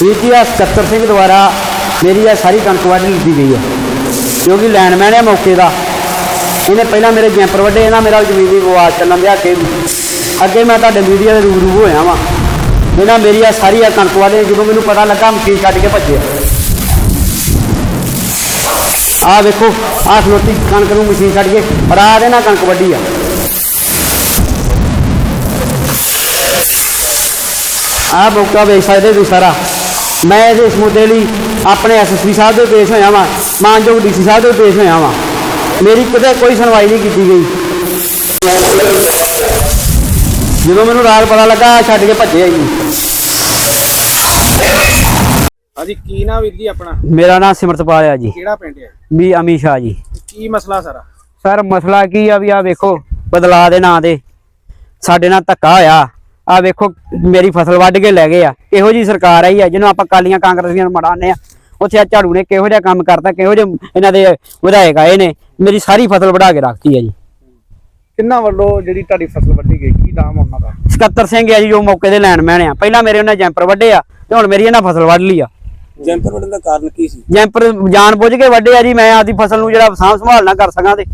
ਵੀਰ ਜੀ ਆ ਸਿੰਘ ਦੁਆਰਾ ਮੇਰੀ ਇਹ ਸਾਰੀ ਕਣਕ ਵੱਢ ਲਿੱਤੀ ਗਈ ਹੈ ਕਿਉਂਕਿ ਲੈਂਡਮੈਨ ਹੈ ਮੌਕੇ ਦਾ। ਇਹਨੇ ਪਹਿਲਾਂ ਮੇਰੇ ਜੈਂਪਰ ਵੱਢੇ, ਇਹਨਾਂ ਮੇਰਾ ਜ਼ਮੀਨ ਦੀ ਆਵਾਜ਼ ਚੱਲਣ ਦਿਆ ਅੱਗੇ ਅੱਗੇ ਮੈਂ ਤੁਹਾਡੇ ਮੀਡੀਆ ਦੇ ਰੂਬਰੂ ਹੋਇਆ ਵਾਂ। ਇਹਨਾਂ ਮੇਰੀ ਆ ਸਾਰੀ ਆ ਕਣਕ ਵਾਲੇ ਜਦੋਂ ਮੈਨੂੰ ਪਤਾ ਲੱਗਾ ਮਸ਼ੀਨ ਛੱਡ ਕੇ ਭੱਜੇ ਆ ਵੇਖੋ, ਆਹ ਖਲੋਤੀ ਕਣਕ ਨੂੰ ਮਸ਼ੀਨ ਛੱਡ ਕੇ ਰਾਤ ਦੇ ਨਾਲ ਕਣਕ ਵੱਢੀ ਆ। ਆ ਮੌਕਾ ਵੇਖ ਸਕਦੇ ਤੁਸੀਂ ਸਾਰਾ। ਮੈਂ ਇਸ ਮੁੱਦੇ ਲਈ ਆਪਣੇ ਐਸਐਸਪੀ ਸਾਹਿਬ ਦੇ ਪੇਸ਼ ਹੋਇਆ ਵਾਂ ਮਾਨਯੋਗ ਡੀਸੀ ਸਾਹਿਬ ਦੇ ਪੇਸ਼ ਹੋਇਆ ਵਾਂ। ਮੇਰੀ ਕਿਤੇ ਕੋਈ ਸੁਣਵਾਈ ਨਹੀਂ ਕੀਤੀ ਗਈ। ਜਦੋਂ ਮੈਨੂੰ ਰਾਤ ਪਤਾ ਲੱਗਾ ਛੱਡ ਕੇ ਭੱਜੇ ਜੀ ਹਾਂਜੀ ਕੀ ਨਾ ਵੀਰ ਜੀ ਆਪਣਾ? ਮੇਰਾ ਨਾਮ ਸਿਮਰਤਪਾਲ ਆ ਜੀ। ਕਿਹੜਾ ਪਿੰਡ ਹੈ? ਵੀ ਅਮੀਸ਼ਾ ਜੀ। ਕੀ ਮਸਲਾ ਸਾਰਾ? ਸਰ ਮਸਲਾ ਕੀ ਆ ਵੀ ਆ ਵੇਖੋ ਬਦਲਾ ਦੇ ਨਾਂ ਦੇ ਸਾਡੇ ਨਾਲ ਧੱਕਾ ਹੋਇਆ। ਆ ਵੇਖੋ ਮੇਰੀ ਫਸਲ ਵੱਢ ਕੇ ਲੈ ਗਏ ਆ। ਇਹੋ ਜੀ ਸਰਕਾਰ ਆਈ ਆ ਜਿਹਨੂੰ ਆਪਾਂ ਕਾਲੀਆਂ ਕਾਂਗਰਸੀਆਂ ਨੂੰ ਮੜਾਉਂਦੇ ਆ। ਉੱਥੇ ਆ ਝਾੜੂ ਨੇ ਕਿਹੋ ਜਿਹਾ ਕੰਮ ਕਰਤਾ ਕਿਹੋ ਜਿਹੇ ਇਹਨਾਂ ਦੇ ਵਿਧਾਇਕ ਆਏ ਨੇ ਮੇਰੀ ਸਾਰੀ ਫਸਲ ਵਢਾ ਕੇ ਰੱਖਤੀ ਆ ਜੀ। ਕਿੰਨਾ ਵੱਲੋਂ ਜਿਹੜੀ ਤੁਹਾਡੀ ਫਸਲ ਵੱਢੀ ਗਈ? ਕੀ ਨਾਮ ਉਹਨਾਂ ਦਾ? ਸਕੱਤਰ ਸਿੰਘ ਆ ਜੀ ਜੋ ਮੌਕੇ ਦੇ ਲੈਂਡਮੈਨ ਆ। ਪਹਿਲਾਂ ਮੇਰੇ ਉਹਨਾਂ ਜੈਂਪਰ ਵੱਢੇ ਆ ਤੇ ਹੁਣ ਮੇਰੀ ਇਹਨਾਂ ਫਸਲ ਵੱਢ ਲਈ ਆ। ਜੈਂਪਰ ਵੱਢਣ ਦਾ ਕਾਰਨ ਕੀ ਸੀ? ਜੈਂਪਰ ਜਾਣ ਬੁੱਝ ਕੇ ਵੱਢੇ ਆ ਜੀ ਮੈਂ ਆਪਦੀ ਫਸਲ ਨੂੰ ਜਿਹੜਾ ਸਾਂਭ ਸੰਭਾਲ ਨਾ ਕਰ ਸਕਾਂ ਤੇ।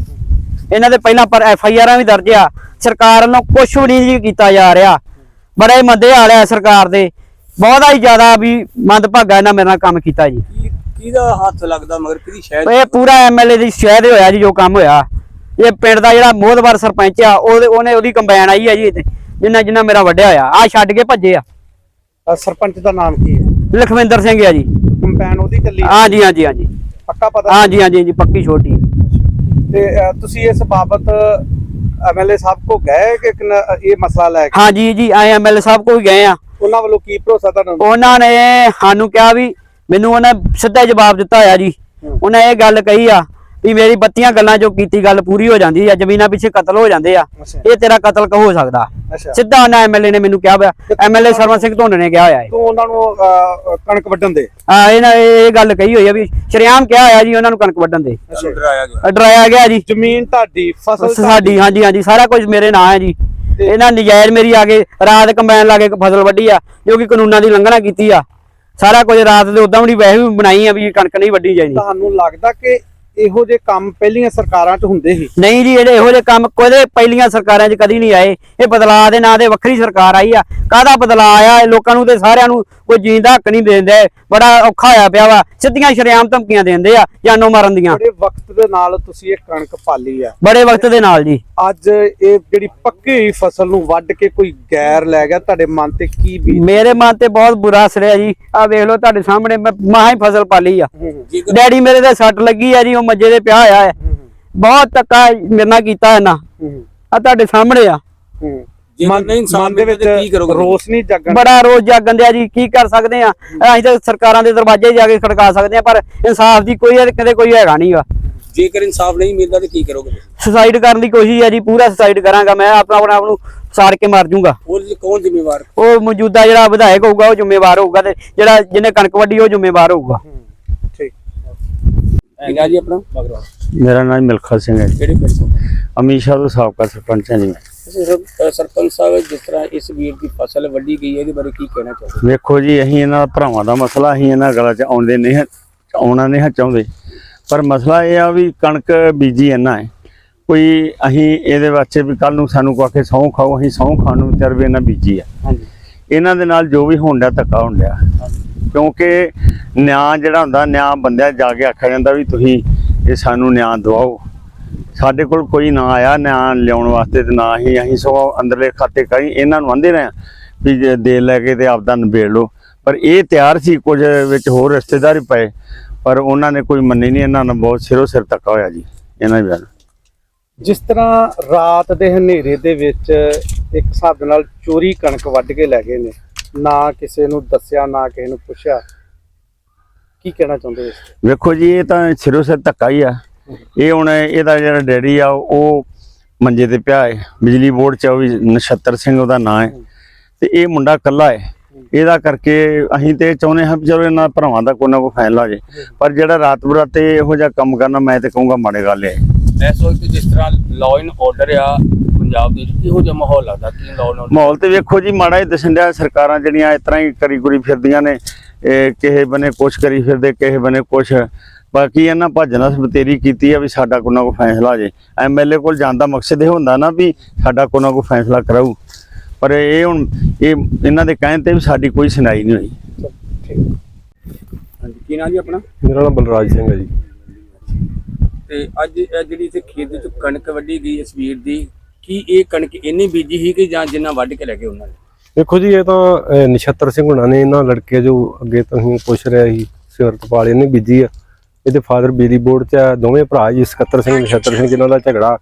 ਇਹਨਾਂ ਦੇ ਪਹਿਲਾਂ ਪਰ ਐਫ ਆਈ ਆਰਾਂ ਵੀ ਦਰਜ ਆ। ਸਰਕਾਰ ਵੱਲੋਂ ਕੁਝ ਵੀ ਨਹੀਂ ਜੀ ਕੀਤਾ ਜਾ ਰਿਹਾ। ਬੜੇ ਮੰਦੇ ਹਾਲ ਆ ਸਰਕਾਰ ਦੇ। ਬਹੁਤਾ ਹੀ ਜ਼ਿਆਦਾ ਵੀ ਮੰਦਭਾਗਾ ਇਹਨਾਂ ਮੇਰੇ ਨਾਲ ਕੰਮ ਕੀਤਾ ਜੀ। ਕੀ ਕਿਹਦਾ ਹੱਥ ਲੱਗਦਾ ਮਗਰ? ਕਿਹਦੀ ਸ਼ਾਇਦ ਇਹ ਪੂਰਾ ਐਮਐਲਏ ਦੀ ਸ਼ਹਿਦ ਹੋਇਆ ਜੀ ਜੋ ਕੰਮ ਹੋਇਆ। ਇਹ ਪਿੰਡ ਦਾ ਜਿਹੜਾ ਮੋਹਦਵਾਰ ਸਰਪੰਚ ਆ ਉਹਦੇ ਉਹਨੇ ਉਹਦੀ ਕੰਬਾਈਨ ਆਈ ਆ ਜੀ ਇੱਥੇ, ਜਿੰਨਾ ਜਿੰਨਾ ਮੇਰਾ ਵੱਢਿਆ ਹੋਇਆ। ਆ ਛੱਡ ਕੇ ਭੱਜੇ ਆ। ਸਰਪੰਚ ਦਾ ਨਾਮ ਕੀ ਹੈ? ਲਖਵਿੰਦਰ ਸਿੰਘ ਆ ਜੀ। ਕੰਪੈਨ ਉਹਦੀ ਚੱਲੀ ਹਾਂਜੀ ਹਾਂਜੀ ਹਾਂਜੀ। ਪੱਕਾ ਪਤਾ? ਹਾਂਜੀ ਹਾਂਜੀ ਜੀ ਪੱਕੀ ਛੋਟੀ। ਤੇ ਤੁਸੀਂ ਇਸ ਬਾਬਤ ਐਮਐਲਏ ਸਾਹਿਬ ਕੋ ਗਏ ਕਿ ਇਹ ਮਸਲਾ ਲੈ ਕੇ? ਹਾਂਜੀ ਜੀ ਆਏ ਐਮਐਲਏ ਸਾਹਿਬ ਕੋਲ ਗਏ ਆ। ਉਹਨਾਂ ਵੱਲੋਂ ਕੀ ਭਰੋਸਾ ਤੁਹਾਨੂੰ ਉਹਨਾਂ ਨੇ ਸਾਨੂੰ ਕਿਹਾ ਵੀ ਮੈਨੂੰ ਉਹਨਾਂ ਸਿੱਧਾ ਜਵਾਬ ਦਿੱਤਾ ਹੋਇਆ ਜੀ। ਉਹਨਾਂ ਇਹ ਗੱਲ ਕਹੀ ਆ ਵੀ ਮੇਰੀ ਬੱਤੀਆਂ ਗੱਲਾਂ ਜੋ ਕੀਤੀ ਗੱਲ ਪੂਰੀ ਹੋ ਜਾਂਦੀ ਆ ਜ਼ਮੀਨਾਂ ਪਿੱਛੇ ਕਤਲ ਹੋ ਜਾਂਦੇ ਆ। ਇਹ ਤੇਰਾ ਕਤਲ ਕ ਹੋ ਸਕਦਾ? ਸਿੱਧਾ ਉਹਨਾਂ ਐਮਐਲਏ ਨੇ ਮੈਨੂੰ ਕਿਹਾ ਹੋਇਆ ਐਮਐਲਏ ਸਰਵਨ ਸਿੰਘ ਧੁੰਡ ਨੇ ਕਿਹਾ ਹੋਇਆ ਹੈ ਤੂੰ ਉਹਨਾਂ ਨੂੰ ਕਣਕ ਵੱਢਣ ਦੇ। ਆ ਇਹਨਾਂ ਇਹ ਗੱਲ ਕਹੀ ਹੋਈ ਆ ਵੀ ਸ਼ਰਿਆਮ ਕਿਹਾ ਹੋਇਆ ਜੀ ਉਹਨਾਂ ਨੂੰ ਕਣਕ ਵੱਢਣ ਦੇ। ਡਰਾਇਆ ਗਿਆ। ਜੀ। ਜ਼ਮੀਨ ਤੁਹਾਡੀ ਫਸਲ ਸਾਡੀ ਹਾਂਜੀ ਹਾਂਜੀ ਸਾਰਾ ਕੁਝ ਮੇਰੇ ਨਾਂ ਹੈ ਜੀ। ਇਹਨਾਂ ਨਜਾਇਜ਼ ਮੇਰੀ ਆ ਕੇ ਰਾਤ ਕੰਬਾਈਨ ਲਾ ਕੇ ਫਸਲ ਵੱਢੀ ਆ ਜੋ ਕਿ ਕਾਨੂੰਨਾਂ ਦੀ ਲੰਘਣਾ ਕੀਤੀ ਆ। ਸਾਰਾ ਕੁਝ ਰਾਤ ਦੇ ਉਦਾਂ ਵੀ ਵੈਸੇ ਵੀ ਬਣਾਈ ਆ ਵੀ ਕਣਕ ਨਹੀਂ ਵੱਢੀ ਜਾਣੀ। ਤੁਹਾਨੂੰ ਲੱਗਦਾ ਕਿ ਇਹੋ ਜਿਹੇ ਕੰਮ ਪਹਿਲੀਆਂ ਸਰਕਾਰਾਂ 'ਚ ਹੁੰਦੇ ਸੀ। ਨਹੀਂ ਜੀ ਜਿਹੜੇ ਇਹੋ ਜਿਹੇ ਕੰਮ ਕੋਦੇ ਪਹਿਲੀਆਂ ਸਰਕਾਰਾਂ 'ਚ ਕਦੀ ਨਹੀਂ ਆਏ। ਇਹ ਬਦਲਾਅ ਦੇ ਨਾਂ ਦੇ ਵੱਖਰੀ ਸਰਕਾਰ ਆਈ ਆ। ਕਾਹਦਾ ਬਦਲਾਅ ਆਇਆ? ਇਹ ਲੋਕਾਂ ਨੂੰ ਤੇ ਸਾਰਿਆਂ ਨੂੰ ਕੋਈ ਜੀਣ ਦਾ ਹੱਕ ਨਹੀਂ ਦਿੰਦੇ। ਬੜਾ ਔਖਾ ਹੋਇਆ ਪਿਆ ਵਾ। ਸਿੱਧੀਆਂ ਸ਼ਰੇਆਮ ਧਮਕੀਆਂ ਦਿੰਦੇ ਆ ਜਾਨੋਂ ਮਾਰਨ ਦੀਆਂ। ਬੜੇ ਵਕਤ ਦੇ ਨਾਲ ਤੁਸੀਂ ਇਹ ਕਣਕ ਪਾਲੀ ਆ। ਬੜੇ ਵਕਤ ਦੇ ਨਾਲ ਜੀ। ਅੱਜ ਇਹ ਜਿਹੜੀ ਪੱਕੀ ਹੋਈ ਫਸਲ ਨੂੰ ਵੱਢ ਕੇ ਕੋਈ ਗੈਰ ਲੈ ਗਿਆ ਤੁਹਾਡੇ ਮਨ ਤੇ ਕੀ ਬੀਤ ਮੇਰੇ ਮਨ ਤੇ ਬਹੁਤ ਬੁਰਾ ਅਸਰ ਹੈ ਜੀ। ਆ ਵੇਖ ਲਓ ਤੁਹਾਡੇ ਸਾਹਮਣੇ ਮੈਂ ਮਾਂ ਹੀ ਫਸਲ ਪਾਲੀ ਆ। ਡੈਡੀ ਮੇਰੇ ਦੇ ਸੱਟ ਲੱਗੀ ਆ ਜੀ ਉਹ ਮੰਜੇ ਦੇ ਪਿਆ ਹੋਇਆ ਹੈ। ਬਹੁਤ ਧੱਕਾ ਮੇਰੇ ਨਾਲ ਕੀਤਾ ਇਹਨਾਂ। ਆ ਤੁਹਾਡੇ ਸਾਹਮਣੇ ਆ। ਮਨ ਮਨ ਦੇ ਵਿੱਚ ਰੋਸ ਨਹੀਂ ਜਾਗਣ ਬੜਾ ਰੋਜ਼ ਜਾਗਣ ਦਿਆ ਜੀ ਕੀ ਕਰ ਸਕਦੇ ਆ? ਅਸੀਂ ਤਾਂ ਸਰਕਾਰਾਂ ਦੇ ਦਰਵਾਜ਼ੇ ਜਾ ਕੇ ਖੜਕਾ ਸਕਦੇ ਆ ਪਰ ਇਨਸਾਫ ਦੀ ਕੋਈ ਕਦੇ ਕੋਈ ਹੈਗਾ ਨਹੀਂਗਾ ਜੇਕਰ ਇਨਸਾਫ ਨਹੀਂ ਮਿਲਦਾ ਤੇ ਕੀ ਕਰੋਗੇ ਸੁਸਾਈਡ ਕਰਨ ਦੀ ਕੋਸ਼ਿਸ਼ ਹੈ ਜੀ ਪੂਰਾ ਸੁਸਾਈਡ ਕਰਾਂਗਾ ਮੈਂ ਆਪਣਾ ਆਪਣਾ ਆਪ ਨੂੰ ਸਾੜ ਕੇ ਮਾਰ ਜੂੰਗਾ। ਲਈ ਕੌਣ ਜ਼ਿੰਮੇਵਾਰ? ਉਹ ਮੌਜੂਦਾ ਜਿਹੜਾ ਵਿਧਾਇਕ ਹੋਊਗਾ ਉਹ ਜ਼ਿੰਮੇਵਾਰ ਹੋਊਗਾ ਤੇ ਜਿਹੜਾ ਜਿਹਨੇ ਕਣਕ ਵੱਢੀ ਉਹ ਜ਼ਿੰਮੇਵਾਰ ਹੋਊਗਾ। ਠੀਕ। ਹੈਗਾ ਜੀ ਆਪਣਾ? ਮੇਰਾ ਨਾਮ ਮਿਲਖਾ ਸਿੰਘ ਹੈ ਜੀ। ਕਿਹੜੇ ਪਿੰਡ ਤੋਂ? ਅਮੀਸ਼ਾ ਤੋਂ ਸਾਬਕਾ ਸਰਪੰਚ ਹਾਂ ਜੀ ਮੈਂ। ਤੁਸੀਂ ਸਰ- ਸਰਪੰਚ ਸਾਹਿਬ ਜਿਸ ਤਰ੍ਹਾਂ ਇਸ ਵੀਰ ਦੀ ਫਸਲ ਵੱਢੀ ਗਈ ਹੈ ਇਹਦੇ ਬਾਰੇ ਕੀ ਕਹਿਣਾ ਚਾਹੋਗੇ? ਵੇਖੋ ਜੀ ਅਸੀਂ ਇਹਨਾਂ ਦਾ ਭਰਾਵਾਂ ਦਾ ਮਸਲਾ ਅਸੀਂ ਇਹਨਾਂ ਗਲਾਂ 'ਚ ਆਉਂਦੇ ਨਹੀਂ ਹਾਂ- ਆਉਣਾ ਨਹੀਂ ਹਾਂ ਚਾਹੁੰਦੇ। ਪਰ ਮਸਲਾ ਇਹ ਆ ਵੀ ਕਣਕ ਬੀਜੀ ਇੰਨਾ ਹੈ। ਕੋਈ ਅਸੀਂ ਇਹਦੇ ਵਾਸਤੇ ਵੀ ਕੱਲ ਨੂੰ ਸਾਨੂੰ ਕੋ ਸਹੁੰ ਖਾਓ ਅਸੀਂ ਸਹੁੰ ਖਾਣ ਨੂੰ ਤਿਆਰ ਵੀ ਇਹਨਾਂ ਬੀਜੀ ਆ। ਹਾਂਜੀ। ਇਹਨਾਂ ਦੇ ਨਾਲ ਜੋ ਵੀ ਹੋਣ ਡਿਆ ਧੱਕਾ ਹੋਣ ਡਿਆ। ਕਿਉਂਕਿ ਨਿਆਂ ਜਿਹੜਾ ਹੁੰਦਾ ਨਿਆਂ ਬੰਦਿਆਂ ਜਾ ਕੇ ਆਖਿਆ ਜਾਂਦਾ ਵੀ ਤੁਸੀਂ ਇਹ ਸਾਨੂੰ ਨਿਆਂ ਦਿਵਾਓ। ਸਾਡੇ ਕੋਲ ਕੋਈ ਨਾ ਆਇਆ ਨਿਆਂ ਲਿਆਉਣ ਵਾਸਤੇ ਤੇ ਨਾ ਹੀ ਅਸੀਂ ਸੋ ਅੰਦਰਲੇ ਖਾਤੇ ਕਰੀ ਇਹਨਾਂ ਨੂੰ ਆਂਦੇ ਰਹੇ ਵੀ ਜੇ ਦੇ ਲੈ ਕੇ ਤੇ ਆਪਦਾ ਨਿਬੇੜ ਲਓ। ਪਰ ਇਹ ਤਿਆਰ ਸੀ ਕੁਝ ਵਿੱਚ ਹੋਰ ਰਿਸ਼ਤੇਦਾਰ ਵੀ ਪਏ। ਪਰ ਉਹਨਾਂ ਨੇ ਕੋਈ ਮੰਨੀ ਨਹੀਂ ਇਹਨਾਂ ਨਾਲ ਬਹੁਤ ਸਿਰੋਂ ਸਿਰ ਧੱਕਾ ਹੋਇਆ ਜੀ ਇਹਨਾਂ ਦੇ ਜਿਸ ਤਰ੍ਹਾਂ ਰਾਤ ਦੇ ਹਨੇਰੇ ਦੇ ਵਿੱਚ ਇੱਕ ਹਿਸਾਬ ਨਾਲ ਚੋਰੀ ਕਣਕ ਵੱਢ ਕੇ ਲੈ ਗਏ ਨੇ ਨਾ ਕਿਸੇ ਨੂੰ ਦੱਸਿਆ ਨਾ ਕਿਸੇ ਨੂੰ ਪੁੱਛਿਆ ਕੀ ਕਹਿਣਾ ਚਾਹੁੰਦੇ ਹੋ? ਵੇਖੋ ਜੀ ਇਹ ਤਾਂ ਸਿਰੋਂ ਸਿਰ ਧੱਕਾ ਹੀ ਆ। ਇਹ ਹੁਣ ਇਹਦਾ ਜਿਹੜਾ ਡੈਡੀ ਆ ਉਹ ਮੰਜੇ ਤੇ ਪਿਆ ਹੈ ਬਿਜਲੀ ਬੋਰਡ ਚ ਉਹ ਵੀ ਨਛੱਤਰ ਸਿੰਘ ਉਹਦਾ ਨਾਂ ਹੈ। ਤੇ ਇਹ ਮੁੰਡਾ ਕੱਲਾ ਹੈ। ਇਹਦਾ ਕਰਕੇ ਅਸੀਂ ਤੇ ਚਾਹੁੰਦੇ ਹਾਂ ਚਲੋ ਇਹਨਾਂ ਭਰਾਵਾਂ ਦਾ ਕੋਈ ਨਾ ਕੋਈ ਫੈਸਲਾ ਹੋ ਜੇ। ਪਰ ਜਿਹੜਾ ਰਾਤ ਬਰਾਤੇ ਇਹੋ ਜਿਹਾ ਕੰਮ ਕਰਨਾ ਮੈਂ ਤੇ ਕਹੂੰਗਾ ਮਾੜੇ ਗੱਲ ਹੈ ਇਸ ਵਕਤ ਜਿਸ ਤਰ੍ਹਾਂ ਲਾਅ ਐਂਡ ਆਰਡਰ ਆ ਪੰਜਾਬ ਦੇ ਵਿੱਚ ਕਿਹੋ ਜਿਹਾ ਮਾਹੌਲ ਲੱਗਦਾ ਕੀ ਲਾਅ ਐਂਡ ਆਰਡਰ ਮਾਹੌਲ ਤੇ ਵੇਖੋ ਜੀ ਮਾੜਾ ਹੀ ਦਿਸਣ ਡਿਆ ਸਰਕਾਰਾਂ ਜਿਹੜੀਆਂ ਇਸ ਤਰ੍ਹਾਂ ਹੀ ਕਰੀ ਕੁਰੀ ਫਿਰਦੀਆਂ ਨੇ ਇਹ ਕਿਸੇ ਬਨੇ ਕੁਛ ਕਰੀ ਫਿਰਦੇ ਕਿਸੇ ਬਨੇ ਕੁਛ। ਬਾਕੀ ਇਹਨਾਂ ਭੱਜਣਾ ਬਤੇਰੀ ਕੀਤੀ ਆ ਵੀ ਸਾਡਾ ਕੋਈ ਨਾ ਕੋਈ ਫੈਸਲਾ ਹੋ ਜੇ। ਐਮਐਲਏ ਕੋਲ ਜਾਣ ਦਾ ਮਕਸਦ ਇਹ ਹੁੰਦਾ ਨਾ ਵੀ ਸਾਡਾ ਕੋਈ ਨਾ ਕੋਈ ਫੈਸਲਾ ਕਰਾਊ। ਪਰ ਇਹ ਹੁਣ ਇਹ ਇਹਨਾਂ ਦੇ ਕਹਿਣ ਤੇ ਵੀ ਸਾਡੀ ਕੋਈ ਸੁਣਾਈ ਨਹੀਂ ਹੋਈ। ਹਾਂਜੀ ਕੀ ਨਾਮ ਜੀ ਆਪਣਾ? ਮੇਰਾ ਨਾਮ ਬਲਰਾਜ ਸਿੰਘ ਹੈ ਜੀ। ਤੇ ਅੱਜ ਇਹ ਜਿਹੜੀ ਇੱਥੇ ਖੇਤ ਵਿੱਚ ਕਣਕ ਵੱਢੀ ਗਈ ਇਸ ਵੀਰ ਦੀ ਕੀ ਇਹ ਕਣਕ ਇੰਨੀ ਬੀਜੀ ਸੀ ਕਿ ਜਾਂ ਜਿੰਨਾ ਵੱਢ ਕੇ ਲੈ ਗਏ ਉਹਨਾਂ ਨੇ? ਦੇਖੋ ਜੀ ਇਹ ਤਾਂ ਨਛੱਤਰ ਸਿੰਘ ਹੁਣਾਂ ਨੇ ਇਹਨਾਂ ਲੜਕੇ ਜੋ ਅੱਗੇ ਤੁਸੀਂ ਪੁੱਛ ਰਿਹਾ ਸੀ ਸਿਵਰਤਪਾਲ ਇਹਨੇ ਬੀਜੀ ਆ। ਇਹਦੇ ਫਾਦਰ ਬਿਜਲੀ ਬੋਰਡ 'ਚ ਦੋਵੇਂ ਭਰਾ ਜੀ ਸਕੱਤਰ ਸਿੰਘ ਨਛੱਤਰ ਸਿੰਘ ਜਿਨ੍ਹਾਂ ਦਾ ਝਗੜਾ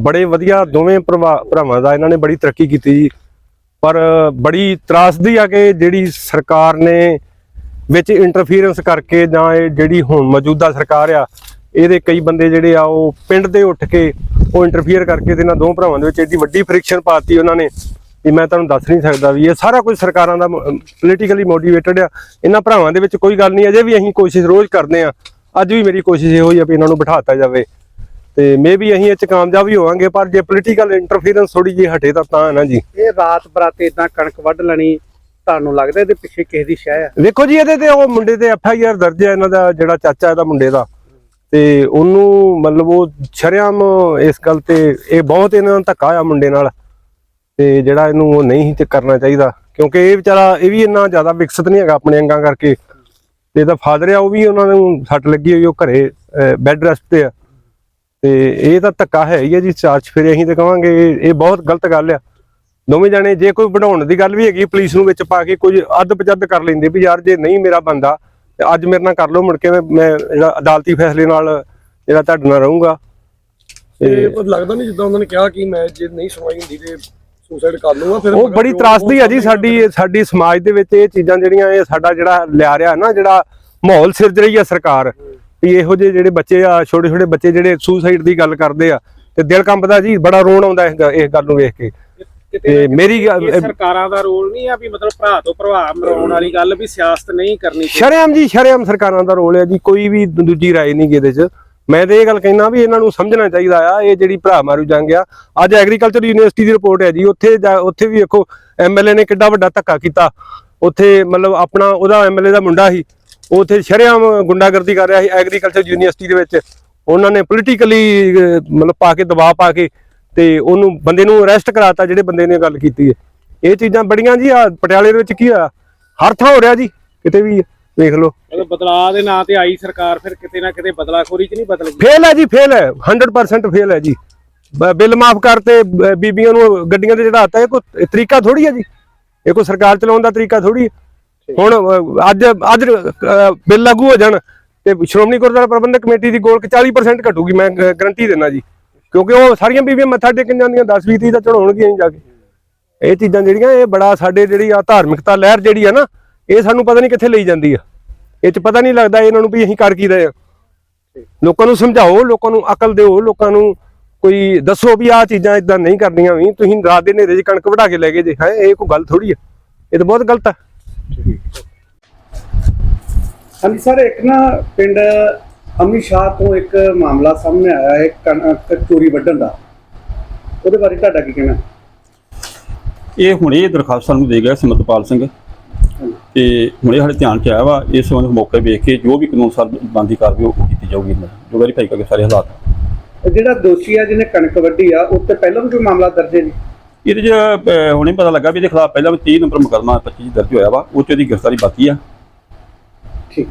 ਬੜੇ ਵਧੀਆ ਦੋਵੇਂ ਭਰਵਾ- ਭਰਾਵਾਂ ਦਾ ਇਹਨਾਂ ਨੇ ਬੜੀ ਤਰੱਕੀ ਕੀਤੀ ਜੀ। ਪਰ ਬੜੀ ਤਰਾਸਦੀ ਆ ਕਿ ਜਿਹੜੀ ਸਰਕਾਰ ਨੇ ਵਿੱਚ ਇੰਟਰਫੀਰੈਂਸ ਕਰਕੇ ਜਾਂ ਇਹ ਜਿਹੜੀ ਹੁਣ ਮੌਜੂਦਾ ਸਰਕਾਰ ਆ, ਇਹਦੇ ਕਈ ਬੰਦੇ ਜਿਹੜੇ ਆ ਉਹ ਪਿੰਡ ਦੇ ਉੱਠ ਕੇ ਉਹ ਇੰਟਰਫੀਅਰ ਕਰਕੇ ਤੇ ਇਹਨਾਂ ਦੋ ਭਰਾਵਾਂ ਦੇ ਵਿੱਚ ਏਡੀ ਵੱਡੀ ਫ੍ਰਿਕਸ਼ਨ ਪਾਤੀ ਉਹਨਾਂ ਨੇ। ਵੀ ਮੈਂ ਤੁਹਾਨੂੰ ਦੱਸ ਨਹੀਂ ਸਕਦਾ ਵੀ ਇਹ ਸਾਰਾ ਕੁਝ ਸਰਕਾਰਾਂ ਦਾ ਪੋਲੀਟੀਕਲੀ ਮੋਟੀਵੇਟਡ ਆ। ਇਹਨਾਂ ਭਰਾਵਾਂ ਦੇ ਵਿੱਚ ਕੋਈ ਗੱਲ ਨਹੀਂ, ਅਜੇ ਵੀ ਅਸੀਂ ਕੋਸ਼ਿਸ਼ ਰੋਜ਼ ਕਰਦੇ ਆ। ਅੱਜ ਵੀ ਮੇਰੀ ਕੋਸ਼ਿਸ਼ ਇਹੋ ਹੀ ਆ ਵੀ ਇਹਨਾਂ ਨੂੰ ਬਿਠਾਤਾ ਜਾਵੇ। ਤੇ ਮੇਬੀ ਅਸੀਂ ਇਹ ਚ ਕਾਮਯਾਬ ਵੀ ਹੋਵਾਂਗੇ ਪਰ ਜੇ ਪੋਲੀਟੀਕਲ ਇੰਟਰਫੀਰੈਂਸ ਥੋੜੀ ਜਿਹੀ ਹਟੇ ਤਾਂ ਤਾਂ ਹੈ ਨਾ ਜੀ। ਇਹ ਰਾਤ ਬਰਾਤੇ ਇਦਾਂ ਕਣਕ ਵੱਢ ਲੈਣੀ ਤੁਹਾਨੂੰ ਲੱਗਦਾ ਇਹਦੇ ਪਿੱਛੇ ਕਿਸੇ ਦੀ ਸ਼ਹਿ ਆ? ਵੇਖੋ ਜੀ ਇਹਦੇ ਤੇ ਉਹ ਮੁੰਡੇ ਤੇ ਐਫ ਆਈ ਆਰ ਦਰਜ ਹੈ ਇਹਨਾਂ ਦਾ ਜਿਹੜਾ ਚਾਚਾ ਇਹਦਾ ਮੁੰਡੇ ਦਾ। ਤੇ ਉਹਨੂੰ ਮਤਲਬ ਉਹ ਸ਼ਰੇਆਮ ਇਸ ਗੱਲ ਤੇ ਇਹ ਬਹੁਤ ਇਹਨਾਂ ਨਾਲ ਧੱਕਾ ਆ ਮੁੰਡੇ ਨਾਲ। ਤੇ ਜਿਹੜਾ ਇਹਨੂੰ ਉਹ ਨਹੀਂ ਤੇ ਕਰਨਾ ਚਾਹੀਦਾ ਕਿਉਂਕਿ ਇਹ ਵਿਚਾਰਾ ਇਹ ਵੀ ਇੰਨਾ ਜ਼ਿਆਦਾ ਵਿਕਸਿਤ ਨਹੀਂ ਹੈਗਾ ਆਪਣੇ ਅੰਗਾਂ ਕਰਕੇ। ਤੇ ਇਹਦਾ ਫਾਦਰ ਆ ਉਹ ਵੀ ਉਹਨਾਂ ਨੂੰ ਸੱਟ ਲੱਗੀ ਹੋਈ ਉਹ ਘਰੇ ਬੈੱਡ ਰੈਸਟ ਤੇ ਆ। ਤੇ ਇਹ ਤਾਂ ਧੱਕਾ ਹੈ ਹੀ ਆ ਜੀ ਚਾਰਜ ਫਿਰ ਅਸੀਂ ਤੇ ਕਵਾਂਗੇ ਇਹ- ਬਹੁਤ ਗਲਤ ਗੱਲ ਆ। ਦੋਵੇਂ ਜਾਣੇ ਜੇ ਕੋਈ ਵਧਾਉਣ ਦੀ ਗੱਲ ਵੀ ਹੈਗੀ ਪੁਲਿਸ ਨੂੰ ਵਿੱਚ ਪਾ ਕੇ ਕੁਝ ਅੱਧ ਪਜੱਦ ਕਰ ਲੈਂਦੇ ਵੀ ਯਾਰ ਜੇ ਨਹੀਂ ਮੇਰਾ ਬੰਦਾ ਤੇ ਅੱਜ ਮੇਰੇ ਨਾਲ ਕਰ ਲਓ ਮੁੜ ਕੇ ਮੈਂ ਮੈਂ ਜਿਹੜਾ ਅਦਾਲਤੀ ਫੈਸਲੇ ਨਾਲ ਜਿਹੜਾ ਤੁਹਾਡੇ ਨਾਲ ਰਹੂੰਗਾ। ਤੇ ਪਰ ਲੱਗਦਾ ਨਹੀਂ ਜਿੱਦਾਂ ਉਹਨਾਂ ਨੇ ਕਿਹਾ ਕਿ ਮੈਂ ਜੇ ਨਹੀਂ ਸੁਣਵਾਈ ਹੁੰਦੀ ਤੇ ਸੁਸਾਈਡ ਕਰ ਲੂੰਗਾ ਫਿਰ ਉਹ ਬੜੀ ਤਰਾਸਦੀ ਆ ਜੀ ਸਾਡੀ ਸਾਡੀ ਸਮਾਜ ਦੇ ਵਿੱਚ ਇਹ ਚੀਜ਼ਾਂ ਜਿਹੜੀਆਂ ਇਹ ਸਾਡਾ ਜਿਹੜਾ ਲਿਆ ਰਿਹਾ ਨਾ ਜਿਹੜਾ ਮਾਹੌਲ ਸਿਰਜ ਰਹੀ ਆ ਸਰਕਾਰ। ਵੀ ਇਹੋ ਜਿਹੇ ਜਿਹੜੇ ਬੱਚੇ ਆ ਛੋਟੇ ਛੋਟੇ ਬੱਚੇ ਜਿਹੜੇ ਸੁਸਾਈਡ ਦੀ ਗੱਲ ਕਰਦੇ ਆ ਤੇ ਦਿਲ ਕੰਬਦਾ ਜੀ ਬੜਾ ਰੋਣ ਆਉਂਦਾ ਇਸ ਗੱਲ ਨੂੰ ਵੇਖ ਕੇ। ਤੇ ਮੇਰੀ ਸਰਕਾਰਾਂ ਦਾ ਰੋਲ ਨਹੀਂ ਆ ਵੀ ਮਤਲਬ ਭਰਾ ਤੋਂ ਭਰਾ ਮਰਾਉਣ ਵਾਲੀ ਗੱਲ ਵੀ ਸਿਆਸਤ ਨਹੀਂ ਕਰਨੀ ਚਾਹੀਦੀ? ਸ਼ਰੇਆਮ ਜੀ ਸ਼ਰੇਆਮ ਸਰਕਾਰਾਂ ਦਾ ਰੋਲ ਹੈ ਜੀ ਕੋਈ ਵੀ ਦੂਜੀ ਰਾਏ ਨਹੀਂ ਇਹਦੇ 'ਚ। ਮੈਂ ਤੇ ਇਹ ਗੱਲ ਕਹਿਣਾ ਵੀ ਇਹਨਾਂ ਨੂੰ ਸਮਝਣਾ ਚਾਹੀਦਾ ਆ ਇਹ ਜਿਹੜੀ ਭਰਾ ਮਾਰੂ ਜੰਗ ਆ। ਅੱਜ ਐਗਰੀਕਲਚਰ ਯੂਨੀਵਰਸਿਟੀ ਦੀ ਰਿਪੋਰਟ ਹੈ ਜੀ ਉੱਥੇ ਉੱਥੇ ਵੀ ਵੇਖੋ ਐਮਐਲਏ ਨੇ ਕਿੱਡਾ ਵੱਡਾ ਧੱਕਾ ਕੀਤਾ। ਉੱਥੇ ਮਤਲਬ ਆਪਣਾ ਉਹਦਾ ਐਮਐਲਏ ਦਾ ਮੁੰਡਾ ਸੀ ਉੱਥੇ ਸ਼ਰੇਆਮ ਗੁੰਡਾਗਰਦੀ ਕਰ ਰਿਹਾ ਸੀ ਐਗਰੀਕਲਚਰ ਯੂਨੀਵਰਸਿਟੀ ਦੇ ਵਿੱਚ। ਉਹਨਾਂ ਨੇ ਪੋਲੀਟੀਕਲੀ ਮਤਲਬ ਪਾ ਕੇ ਦਬਾਅ ਪਾ ਕੇ ਤੇ ਉਹਨੂੰ ਬੰਦੇ ਨੂੰ ਅਰੈਸਟ ਕਰਾਤਾ ਜਿਹੜੇ ਬੰਦੇ ਨੇ ਗੱਲ ਕੀਤੀ ਹੈ। ਇਹ ਚੀਜ਼ਾਂ ਬੜੀਆਂ ਜੀ ਆ ਪਟਿਆਲੇ ਦੇ ਵਿੱਚ ਕੀ ਹੋਇਆ? ਹਰ ਥਾਂ ਹੋ ਰਿਹਾ ਜੀ ਕਿਤੇ ਵੀ ਵੇਖ ਲਓ। ਬਦਲਾਅ ਦੇ ਨਾਂ ਤੇ ਆਈ ਸਰਕਾਰ ਫਿਰ ਕਿਤੇ ਨਾ ਕਿਤੇ ਬਦਲਾਖੋਰੀ 'ਚ ਨਹੀਂ ਬਦਲ ਗਈ ਫੇਲ ਹੈ ਜੀ ਫੇਲ ਹੈ। 100% ਫੇਲ ਹੈ ਜੀ। ਬਿੱਲ ਮਾਫ ਕਰਤੇ ਬੀਬੀਆਂ ਨੂੰ ਗੱਡੀਆਂ ਤੇ ਚੜਾਤਾ ਇਹ ਕੋਈ ਤਰੀਕਾ ਥੋੜੀ ਹੈ ਜੀ। ਇਹ ਕੋਈ ਸਰਕਾਰ ਚਲਾਉਣ ਦਾ ਤਰੀਕਾ ਥੋੜੀ ਹੁਣ ਅੱਜ ਅੱਜ ਬਿੱਲ ਲਾਗੂ ਹੋ ਜਾਣ ਤੇ ਸ਼੍ਰੋਮਣੀ ਗੁਰਦੁਆਰਾ ਪ੍ਰਬੰਧਕ ਕਮੇਟੀ ਦੀ ਗੋਲਕ 40% ਘਟੂਗੀ ਮੈਂ ਗਰੰਟੀ ਦਿੰਦਾ ਜੀ। ਕਿਉਂਕਿ ਉਹ ਸਾਰੀਆਂ ਬੀਬੀਆਂ ਮੱਥਾ ਟੇਕਣ ਜਾਂਦੀਆਂ 10 20 ਤੀਹ ਤਾਂ ਚੜਾਉਣਗੀਆਂ ਜਾ ਕੇ। ਇਹ ਚੀਜ਼ਾਂ ਜਿਹੜੀਆਂ ਇਹ ਬੜਾ ਸਾਡੇ ਜਿਹੜੀ ਆ ਧਾਰਮਿਕਤਾ ਲਹਿਰ ਜਿਹੜੀ ਆ ਨਾ ਇਹ ਸਾਨੂੰ ਪਤਾ ਨਹੀਂ ਕਿੱਥੇ ਲਈ ਜਾਂਦੀ ਆ। ਇਹ ਚ ਪਤਾ ਨਹੀਂ ਲੱਗਦਾ ਇਹਨਾਂ ਨੂੰ ਵੀ ਅਸੀਂ ਕਰ ਕੀ ਰਹੇ ਆ। ਲੋਕਾਂ ਨੂੰ ਸਮਝਾਓ ਲੋਕਾਂ ਨੂੰ ਅਕਲ ਦਿਓ ਲੋਕਾਂ ਨੂੰ ਕੋਈ ਦੱਸੋ ਵੀ ਆਹ ਚੀਜ਼ਾਂ ਇਦਾਂ ਨਹੀਂ ਕਰਨੀਆਂ ਵੀ ਤੁਸੀਂ ਰਾਤ ਦੇ ਹਨੇਰੇ 'ਚ ਕਣਕ ਵਢਾ ਕੇ ਲੈ ਗਏ ਜੇ। ਹੈ ਇਹ ਕੋਈ ਗੱਲ ਥੋੜੀ ਹੈ ਇਹ ਤਾਂ ਬਹੁਤ ਗਲਤ ਹੈ ਹਾਂਜੀ ਸਰ ਇੱਕ ਨਾ ਪਿੰਡ ਅਮੀ ਸ਼ਾਹ ਤੋਂ ਇੱਕ ਮਾਮਲਾ ਸਾਹਮਣੇ ਆਇਆ ਹੈ ਕਣਕ ਚੋਰੀ ਵੱਢਣ ਦਾ। ਉਹਦੇ ਬਾਰੇ ਤੁਹਾਡਾ ਕੀ ਕਹਿਣਾ? ਇਹ ਹੁਣੇ ਇਹ ਦਰਖਾਸਤ ਸਾਨੂੰ ਦੇ ਗਿਆ ਸਿਮਰਤਪਾਲ ਸਿੰਘ। ਤੇ ਹੁਣੇ ਸਾਡੇ ਧਿਆਨ ਚ ਆਇਆ ਵਾ ਇਸ ਸੰਬੰਧ ਮੌਕੇ ਵੇਖ ਕੇ ਜੋ ਵੀ ਕਾਨੂੰਨ ਸਰ ਬੰਦੀ ਕਾਰਵਾਈ ਉਹ ਕੀਤੀ ਜਾਊਗੀ। ਜੋ ਵੈਰੀਫਾਈ ਕਰਕੇ ਸਾਰੇ ਹਾਲਾਤ। ਉਹ ਜਿਹੜਾ ਦੋਸ਼ੀ ਆ ਜਿਹਨੇ ਕਣਕ ਵੱਢੀ ਆ ਉੱਤੇ ਪਹਿਲਾਂ ਵੀ ਕੋਈ ਮਾਮਲਾ ਦਰਜ ਹੈ ਜੀ? ਇਹਦੇ ਚ ਅਹ, ਹੁਣੇ ਪਤਾ ਲੱਗਾ ਵੀ ਇਹਦੇ ਖਿਲਾਫ ਪਹਿਲਾਂ ਵੀ 30 ਨੰਬਰ ਮੁਕੱਦਮਾ 25 ਦਰਜ ਹੋਇਆ ਵਾ ਉਹ ਚ ਇਹਦੀ ਗ੍ਰਿਫਤਾਰੀ ਬਾਕੀ ਆ। ਠੀਕ।